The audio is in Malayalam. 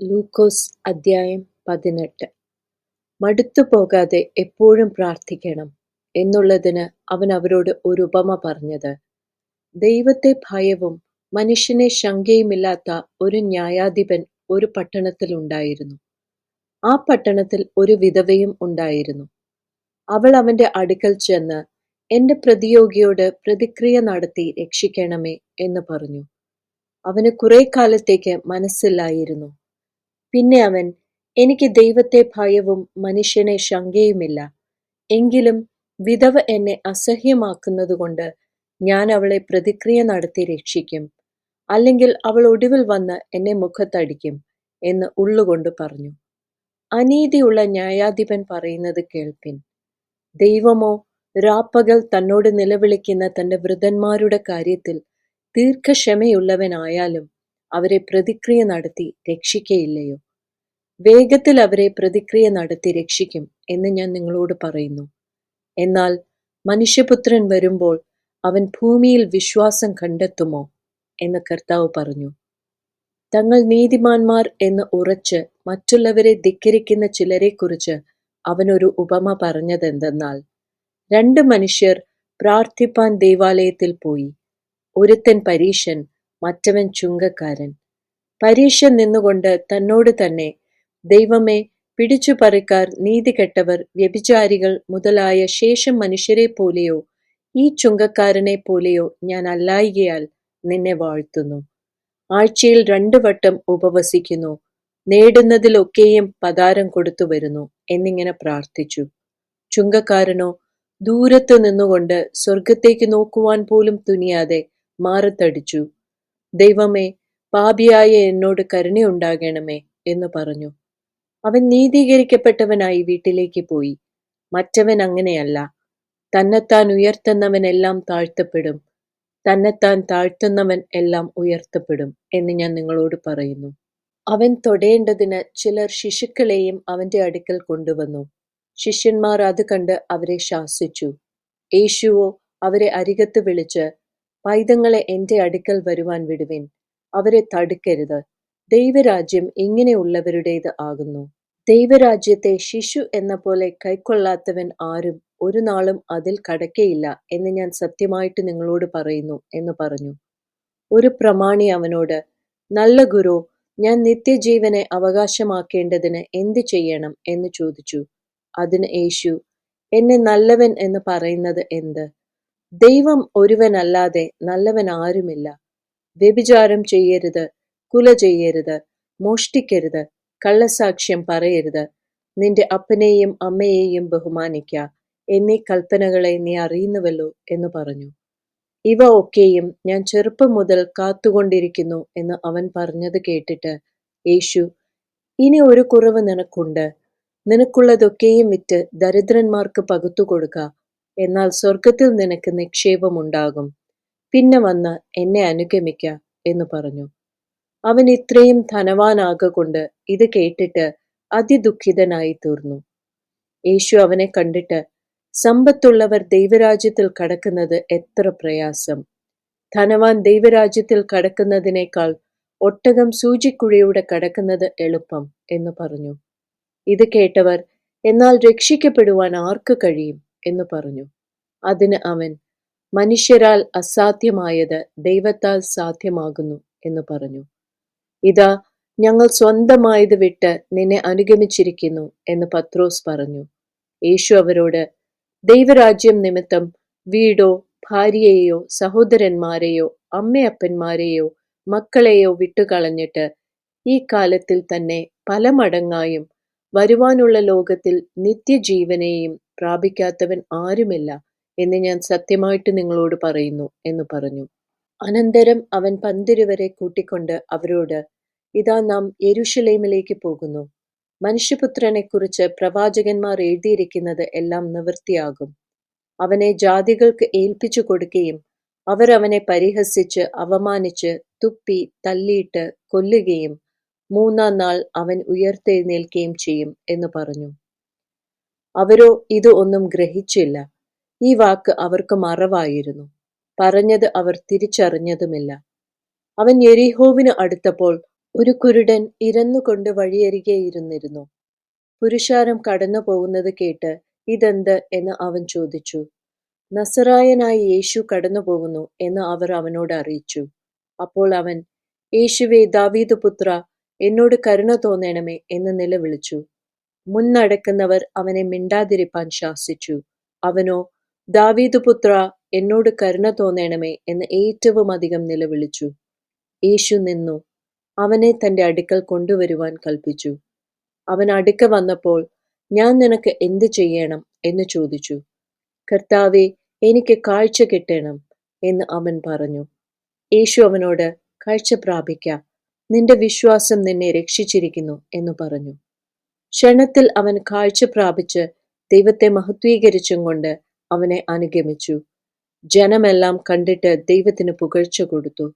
ലൂക്കോസ് അദ്ധ്യായം പതിനെട്ട്. മടുത്തുപോകാതെ എപ്പോഴും പ്രാർത്ഥിക്കണം എന്നുള്ളതിന് അവൻ അവരോട് ഒരു ഉപമ പറഞ്ഞത്. ദൈവത്തെ ഭയവും മനുഷ്യനെ ശങ്കയുമില്ലാത്ത ഒരു ന്യായാധിപൻ ഒരു പട്ടണത്തിൽ ഉണ്ടായിരുന്നു. ആ പട്ടണത്തിൽ ഒരു വിധവയും ഉണ്ടായിരുന്നു. അവൾ അവന്റെ അടുക്കൽ ചെന്ന് എന്റെ പ്രതിയോഗിയോട് പ്രതിക്രിയ നടത്തി രക്ഷിക്കണമേ എന്ന് പറഞ്ഞു. അവന് കുറെ കാലത്തേക്ക് മനസ്സില്ലായിരുന്നു. പിന്നെ അവൻ എനിക്ക് ദൈവത്തെ ഭയവും മനുഷ്യനെ ശങ്കയുമില്ല. എങ്കിലും വിധവ എന്നെ അസഹ്യമാക്കുന്നതുകൊണ്ട് ഞാൻ അവളെ പ്രതിക്രിയ നടത്തി രക്ഷിക്കും. അല്ലെങ്കിൽ അവൾ ഒടുവിൽ വന്ന് എന്നെ മുഖത്തടിക്കും എന്ന് ഉള്ളുകൊണ്ട് പറഞ്ഞു. അനീതിയുള്ള ന്യായാധിപൻ പറയുന്നത് കേൾപ്പിൻ. ദൈവമോ രാപ്പകൽ തന്നോട് നിലവിളിക്കുന്ന തന്റെ വൃതന്മാരുടെ കാര്യത്തിൽ ദീർഘക്ഷമയുള്ളവനായാലും അവരെ പ്രതിക്രിയ നടത്തി രക്ഷിക്കയില്ലയോ? വേഗത്തിൽ അവരെ പ്രതിക്രിയ നടത്തി രക്ഷിക്കും എന്ന് ഞാൻ നിങ്ങളോട് പറയുന്നു. എന്നാൽ മനുഷ്യപുത്രൻ വരുമ്പോൾ അവൻ ഭൂമിയിൽ വിശ്വാസം കണ്ടെത്തുമോ? എന്ന് കർത്താവ് പറഞ്ഞു. തങ്ങൾ നീതിമാന്മാർ എന്ന് ഉറച്ച് മറ്റുള്ളവരെ ധിക്കരിക്കുന്ന ചിലരെക്കുറിച്ച് അവനൊരു ഉപമ പറഞ്ഞതെന്തെന്നാൽ രണ്ട് മനുഷ്യർ പ്രാർത്ഥിപ്പാൻ ദേവാലയത്തിൽ പോയി. ഒരുത്തൻ പരീശൻ മറ്റവൻ ചുങ്കക്കാരൻ. പരീക്ഷ നിന്നുകൊണ്ട് തന്നോട് തന്നെ ദൈവമേ പിടിച്ചുപറിക്കാർ നീതികെട്ടവർ വ്യഭിചാരികൾ മുതലായ ശേഷം മനുഷ്യരെ പോലെയോ ഈ ചുങ്കക്കാരനെ പോലെയോ ഞാൻ അല്ലായികയാൽ നിന്നെ വാഴ്ത്തുന്നു. ആഴ്ചയിൽ രണ്ടു വട്ടം ഉപവസിക്കുന്നു നേടുന്നതിലൊക്കെയും പതാരം കൊടുത്തു വരുന്നു എന്നിങ്ങനെ പ്രാർത്ഥിച്ചു. ചുങ്കക്കാരനോ ദൂരത്ത് നിന്നുകൊണ്ട് സ്വർഗത്തേക്ക് നോക്കുവാൻ പോലും തുനിയാതെ മാറത്തടിച്ചു. ദൈവമേ പാപിയായ എന്നോട് കരുണയുണ്ടാകണമേ എന്ന് പറഞ്ഞു. അവൻ നീതീകരിക്കപ്പെട്ടവനായി വീട്ടിലേക്ക് പോയി. മറ്റവൻ അങ്ങനെയല്ല. തന്നെത്താൻ ഉയർത്തുന്നവനെല്ലാം താഴ്ത്തപ്പെടും. തന്നെത്താൻ താഴ്ത്തുന്നവൻ എല്ലാം ഉയർത്തപ്പെടും എന്ന് ഞാൻ നിങ്ങളോട് പറയുന്നു. അവൻ തൊടേണ്ടതിന് ചിലർ ശിശുക്കളെയും അവന്റെ അടുക്കൽ കൊണ്ടുവന്നു. ശിഷ്യന്മാർ അത് കണ്ട് അവരെ ശാസിച്ചു. യേശുവോ അവരെ അരികത്ത് വിളിച്ച് പൈതങ്ങളെ എന്റെ അടുക്കൽ വരുവാൻ വിടുവിൻ. അവരെ തടുക്കരുത്. ദൈവരാജ്യം ഇങ്ങനെയുള്ളവരുടേത് ആകുന്നു. ദൈവരാജ്യത്തെ ശിശു എന്ന പോലെ കൈക്കൊള്ളാത്തവൻ ആരും ഒരു നാളും അതിൽ കടക്കയില്ല എന്ന് ഞാൻ സത്യമായിട്ട് നിങ്ങളോട് പറയുന്നു എന്ന് പറഞ്ഞു. ഒരു പ്രമാണി അവനോട് നല്ല ഗുരു ഞാൻ നിത്യജീവനെ അവകാശമാക്കേണ്ടതിന് എന്ത് ചെയ്യണം? എന്ന് ചോദിച്ചു. അതിന് യേശു എന്നെ നല്ലവൻ എന്ന് പറയുന്നത് എന്ത്? ദൈവം ഒരുവനല്ലാതെ നല്ലവൻ ആരുമില്ല വ്യഭിചാരം ചെയ്യരുത് കുല ചെയ്യരുത് മോഷ്ടിക്കരുത് കള്ളസാക്ഷ്യം പറയരുത്. നിന്റെ അപ്പനെയും അമ്മയെയും ബഹുമാനിക്ക. എന്നീ കൽപ്പനകളെ നീ അറിയുന്നുവല്ലോ എന്ന് പറഞ്ഞു. ഇവ ഒക്കെയും ഞാൻ ചെറുപ്പം മുതൽ കാത്തുകൊണ്ടിരിക്കുന്നു എന്ന് അവൻ പറഞ്ഞത് കേട്ടിട്ട് യേശു ഇനി ഒരു കുറവ് നിനക്കുണ്ട്. നിനക്കുള്ളതൊക്കെയും വിറ്റ് ദരിദ്രന്മാർക്ക് പകുത്തു കൊടുക്ക. എന്നാൽ സ്വർഗത്തിൽ നിനക്ക് നിക്ഷേപമുണ്ടാകും. പിന്നെ വന്ന് എന്നെ അനുഗമിക്ക എന്ന് പറഞ്ഞു. അവൻ ഇത്രയും ധനവാനാകൊണ്ട് ഇത് കേട്ടിട്ട് അതിദുഃഖിതനായി തീർന്നു. യേശു അവനെ കണ്ടിട്ട് സമ്പത്തുള്ളവർ ദൈവരാജ്യത്തിൽ കടക്കുന്നത് എത്ര പ്രയാസം. ധനവാൻ ദൈവരാജ്യത്തിൽ കടക്കുന്നതിനേക്കാൾ ഒട്ടകം സൂചിക്കുഴിയുടെ കടക്കുന്നത് എളുപ്പം എന്ന് പറഞ്ഞു. ഇത് കേട്ടവർ എന്നാൽ രക്ഷിക്കപ്പെടുവാൻ ആർക്ക് കഴിയും? എന്ന് പറഞ്ഞു. അതിന് അവൻ മനുഷ്യരാൽ അസാധ്യമായത് ദൈവത്താൽ സാധ്യമാകുന്നു എന്ന് പറഞ്ഞു. ഇതാ ഞങ്ങൾ സ്വന്തമായത് വിട്ട് നിന്നെ അനുഗമിച്ചിരിക്കുന്നു എന്ന് പത്രോസ് പറഞ്ഞു. യേശു അവരോട് ദൈവരാജ്യം നിമിത്തം വീടോ ഭാര്യയെയോ സഹോദരന്മാരെയോ അമ്മയപ്പന്മാരെയോ മക്കളെയോ വിട്ടുകളഞ്ഞിട്ട് ഈ കാലത്തിൽ തന്നെ പല മടങ്ങായും വരുവാനുള്ള ലോകത്തിൽ നിത്യജീവനെയും പ്രാപിക്കാത്തവൻ ആരുമില്ല എന്ന് ഞാൻ സത്യമായിട്ട് നിങ്ങളോട് പറയുന്നു എന്ന് പറഞ്ഞു. അനന്തരം അവൻ പന്തിരുവരെ കൂട്ടിക്കൊണ്ട് അവരോട് ഇതാ നാം യെരുഷലേമിലേക്ക് പോകുന്നു. മനുഷ്യപുത്രനെക്കുറിച്ച് പ്രവാചകന്മാർ എഴുതിയിരിക്കുന്നത് എല്ലാം നിവൃത്തിയാകും. അവനെ ജാതികൾക്ക് ഏൽപ്പിച്ചു കൊടുക്കുകയും അവർ അവനെ പരിഹസിച്ച് അവമാനിച്ച് തുപ്പി തല്ലിയിട്ട് കൊല്ലുകയും മൂന്നാം നാൾ അവൻ ഉയർത്തെഴുന്നേൽക്കുകയും ചെയ്യും എന്ന് പറഞ്ഞു. അവരോ ഇത് ഒന്നും ഗ്രഹിച്ചില്ല. ഈ വാക്ക് അവർക്ക് മറവായിരുന്നു. പറഞ്ഞത് അവർ തിരിച്ചറിഞ്ഞതുമില്ല. അവൻ എരിഹോവിന് അടുത്തപ്പോൾ ഒരു കുരുടൻ ഇരന്നുകൊണ്ട് വഴിയരികെ ഇരുന്നിരുന്നു. പുരുഷാരം കടന്നു പോകുന്നത് കേട്ട് ഇതെന്ത് എന്ന് അവൻ ചോദിച്ചു. നസറായനായി യേശു കടന്നു പോകുന്നു എന്ന് അവർ അവനോട് അറിയിച്ചു. അപ്പോൾ അവൻ യേശുവേ ദാവീദ് പുത്ര എന്നോട് കരുണ തോന്നണമേ എന്ന് നിലവിളിച്ചു. മുന്നടക്കുന്നവർ അവനെ മിണ്ടാതിരിപ്പാൻ ശാസിച്ചു. അവനോ ദാവീദ് പുത്ര എന്നോട് കരുണ തോന്നേണമേ എന്ന് ഏറ്റവും അധികം നിലവിളിച്ചു. യേശു നിന്നു. അവനെ തന്റെ അടുക്കൽ കൊണ്ടുവരുവാൻ കൽപ്പിച്ചു. അവൻ അടുക്ക വന്നപ്പോൾ ഞാൻ നിനക്ക് എന്ത് ചെയ്യണം? എന്ന് ചോദിച്ചു. കർത്താവെ എനിക്ക് കാഴ്ച കിട്ടണം എന്ന് അവൻ പറഞ്ഞു. യേശു അവനോട് കാഴ്ച പ്രാപിക്ക. നിന്റെ വിശ്വാസം നിന്നെ രക്ഷിച്ചിരിക്കുന്നു എന്ന് പറഞ്ഞു. ക്ഷണത്തിൽ അവൻ കാഴ്ച പ്രാപിച്ച് ദൈവത്തെ മഹത്വീകരിച്ചും കൊണ്ട് അവനെ അനുഗമിച്ചു. ജനമെല്ലാം കണ്ടിട്ട് ദൈവത്തിന് പുകഴ്ച കൊടുത്തു.